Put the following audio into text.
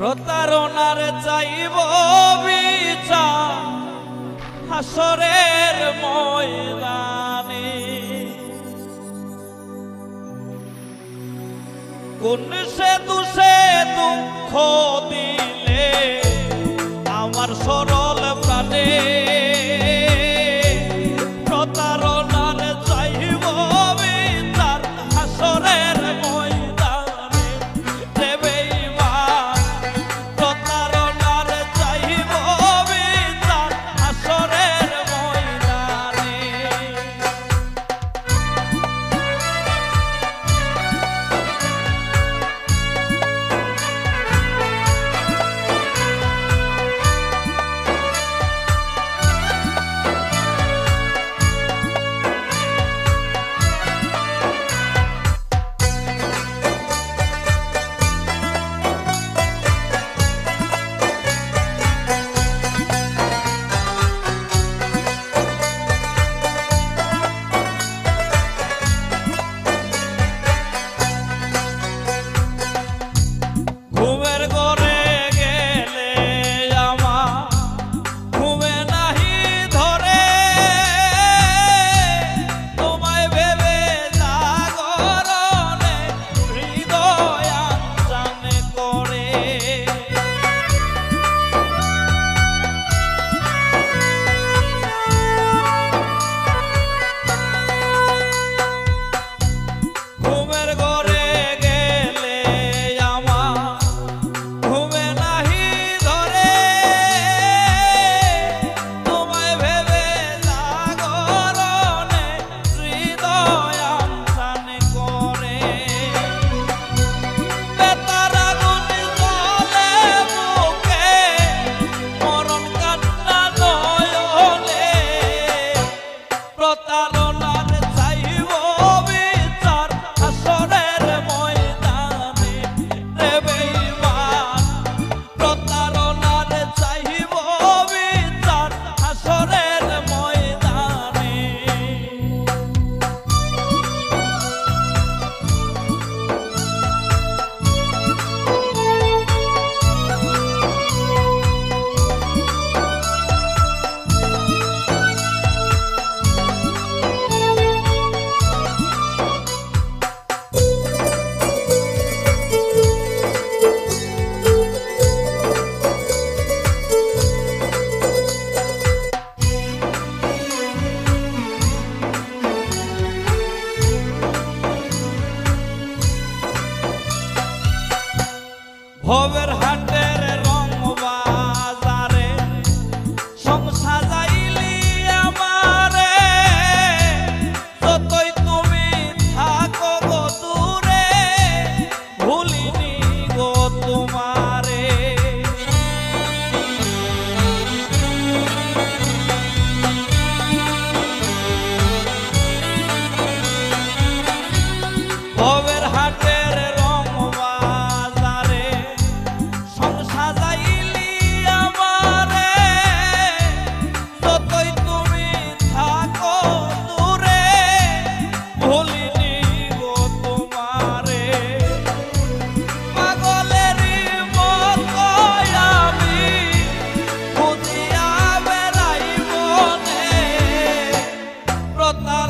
প্রতারণার চাইব বিচার হাসরের ময়দানে। কোন সে দুষে দুঃখ দিলে আমার সরল lot